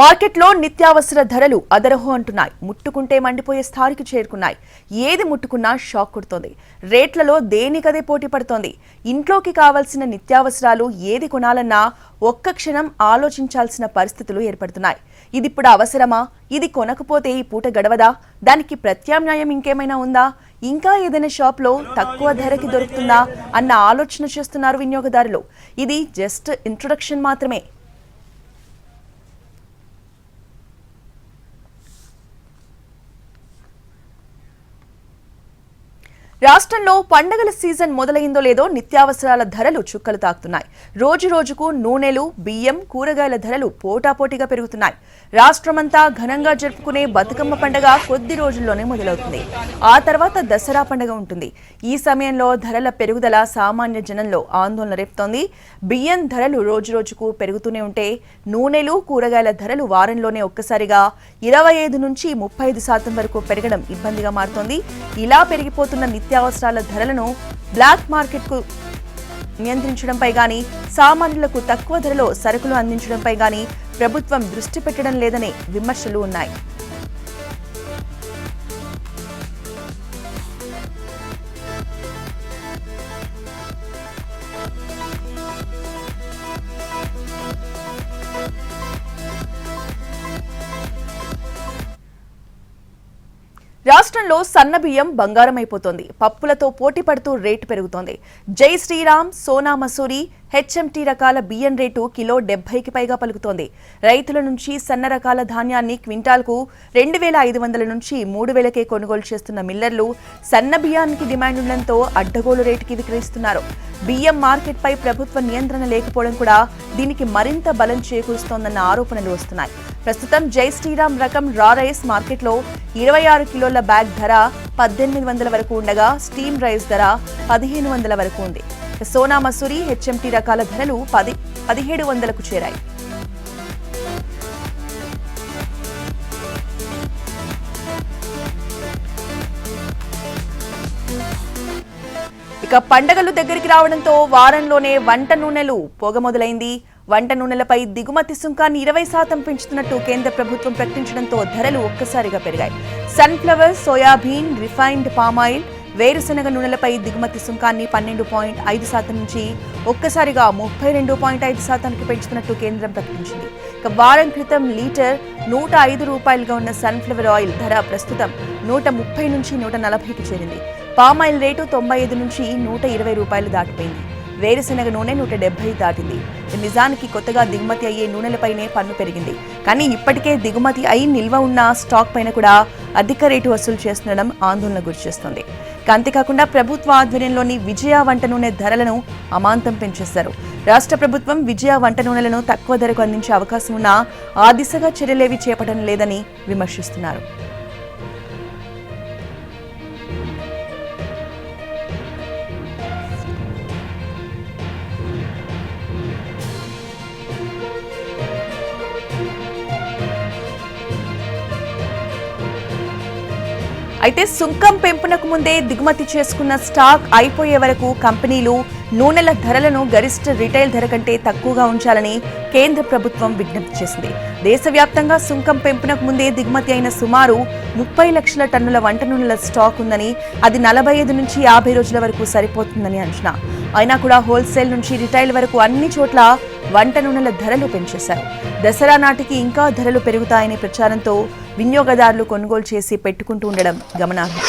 మార్కెట్లో నిత్యావసర ధరలు అదరహో అంటున్నాయి. ముట్టుకుంటే మండిపోయే స్థాయికి చేరుకున్నాయి. ఏది ముట్టుకున్నా షాక్ కొడుతోంది. రేట్లలో దేనికదే పోటీ పడుతోంది. ఇంట్లోకి కావాల్సిన నిత్యావసరాలు ఏది కొనాలన్నా ఒక్క క్షణం ఆలోచించాల్సిన పరిస్థితులు ఏర్పడుతున్నాయి. ఇది ఇప్పుడు అవసరమా? ఇది కొనకపోతే ఈ పూట గడవదా? దానికి ప్రత్యామ్నాయం ఇంకేమైనా ఉందా? ఇంకా ఏదైనా షాప్లో తక్కువ ధరకి దొరుకుతుందా? అన్న ఆలోచన చేస్తున్నారు వినియోగదారులు. ఇది జస్ట్ ఇంట్రొడక్షన్ మాత్రమే. రాష్ట్రంలో పండగల సీజన్ మొదలైందో లేదో నిత్యావసరాల ధరలు చుక్కలు తాకుతున్నాయి. రోజు రోజుకు నూనెలు బియ్యం కూరగాయల ధరలు పోటాపోటీగా పెరుగుతున్నాయి. రాష్ట్రమంతా ఘనంగా జరుపుకునే బతుకమ్మ పండగ కొద్ది రోజుల్లోనే మొదలవుతుంది. ఆ తర్వాత దసరా పండగ ఉంటుంది. ఈ సమయంలో ధరల పెరుగుదల సామాన్య జనంలో ఆందోళన రేపుతోంది. బియ్యం ధరలు రోజు రోజుకు పెరుగుతూనే ఉంటే నూనెలు కూరగాయల ధరలు వారంలోనే ఒక్కసారిగా ఇరవై ఐదు నుంచి ముప్పై ఐదు శాతం వరకు పెరగడం ఇబ్బందిగా మారుతోంది. ఇలా పెరిగిపోతున్న నిత్యావసరాల ధరలను బ్లాక్ మార్కెట్కు నియంత్రించడంపై గాని సామాన్యులకు తక్కువ ధరలో సరుకులు అందించడంపై గాని ప్రభుత్వం దృష్టి పెట్టడం లేదనే విమర్శలు ఉన్నాయి. రాష్ట్రంలో సన్న బియ్యం బంగారం అయిపోతోంది పప్పులతో పోటీ పడుతూ రేటు పెరుగుతోంది. జై శ్రీరామ్ సోనా మసూరి హెచ్ఎంటీ రకాల బియ్యం రేటు కిలో డెబ్బైకి పైగా పలుకుతోంది. రైతుల నుంచి సన్న రకాల ధాన్యాన్ని క్వింటాల్కు రెండు వేల ఐదు వందల నుంచి మూడు వేలకే కొనుగోలు చేస్తున్న మిల్లర్లు సన్న బియ్యానికి డిమాండ్ ఉండడంతో అడ్డగోలు రేటుకి విక్రయిస్తున్నారు. బియ్యం మార్కెట్పై ప్రభుత్వ నియంత్రణ లేకపోవడం కూడా దీనికి మరింత బలం చేకూరుస్తోందన్న ఆరోపణలు వస్తున్నాయి. ప్రస్తుతం జై శ్రీరామ్ రకం రా రైస్ మార్కెట్లో ఇరవై ఆరు కిలోల బ్యాగ్ ధర పద్దెనిమిది వందల వరకు ఉండగా స్టీమ్ రైస్ ధర పదిహేను వందల వరకు ఉంది. సోనా మసూరి హెచ్ఎంటీ రకాల ధరలు పది పదిహేడు వందలకు చేరాయి. ఇక పండగలు దగ్గరికి రావడంతో వారంలోనే వంట నూనెలు పొగ మొదలైంది. వంట నూనెలపై దిగుమతి సుంకాన్ని ఇరవై శాతం పెంచుతున్నట్టు కేంద్ర ప్రభుత్వం ప్రకటించడంతో ధరలు ఒక్కసారిగా పెరిగాయి. సన్ఫ్లవర్ సోయాబీన్ రిఫైన్డ్ పామాయిల్ వేరుశనగ నూనెలపై దిగుమతి సుంకాన్ని పన్నెండు పాయింట్ ఐదు శాతం నుంచి ఒక్కసారిగా ముప్పై రెండు పాయింట్ ఐదు శాతానికి పెంచుతున్నట్టు కేంద్రం ప్రకటించింది. ఇక వారం క్రితం లీటర్ నూట ఐదు రూపాయలుగా ఉన్న సన్ఫ్లవర్ ఆయిల్ ధర ప్రస్తుతం నూట ముప్పై నుంచి నూట నలభైకి చేరింది. పామాయిల్ రేటు తొంభై ఐదు నుంచి నూట ఇరవై రూపాయలు దాటిపోయింది. వేరుశనగ నూనె నూట డెబ్బై దాటింది. నిజానికి కొత్తగా దిగుమతి అయ్యే నూనెలపైనే పన్ను పెరిగింది. కానీ ఇప్పటికే దిగుమతి అయి నిల్వ ఉన్న స్టాక్ పైన కూడా అధిక రేటు వసూలు చేస్తుండడం ఆందోళన గురిచేస్తుంది అంతేకాకుండా ప్రభుత్వ ఆధ్వర్యంలోని విజయ వంట నూనె ధరలను అమాంతం పెంచేశారు. రాష్ట్ర ప్రభుత్వం విజయ వంట నూనెలను తక్కువ ధరకు అందించే అవకాశం ఉన్నా ఆ దిశగా చర్యలేవి చేపట్టడం లేదని విమర్శిస్తున్నారు. అయితే సుంకం పెంపునకు ముందే దిగుమతి చేసుకున్న స్టాక్ అయిపోయే వరకు కంపెనీలు నూనెల ధరలను గరిష్ట రిటైల్ ధర కంటే తక్కువగా ఉంచాలని కేంద్ర ప్రభుత్వం విజ్ఞప్తి చేసింది. దేశవ్యాప్తంగా సుంకం పెంపునకు ముందే దిగుమతి అయిన సుమారు ముప్పై లక్షల టన్నుల వంట నూనెల స్టాక్ ఉందని అది నలభై ఐదు నుంచి యాభై రోజుల వరకు సరిపోతుందని అంచనా. అయినా కూడా హోల్సేల్ నుంచి రిటైల్ వరకు అన్ని చోట్ల వంట నూనెల ధరలు పెంచేశారు. దసరా నాటికి ఇంకా ధరలు పెరుగుతాయనే ప్రచారంతో వినియోగదారులు కొనుగోలు చేసి పెట్టుకుంటూ ఉండడం గమనార్హం.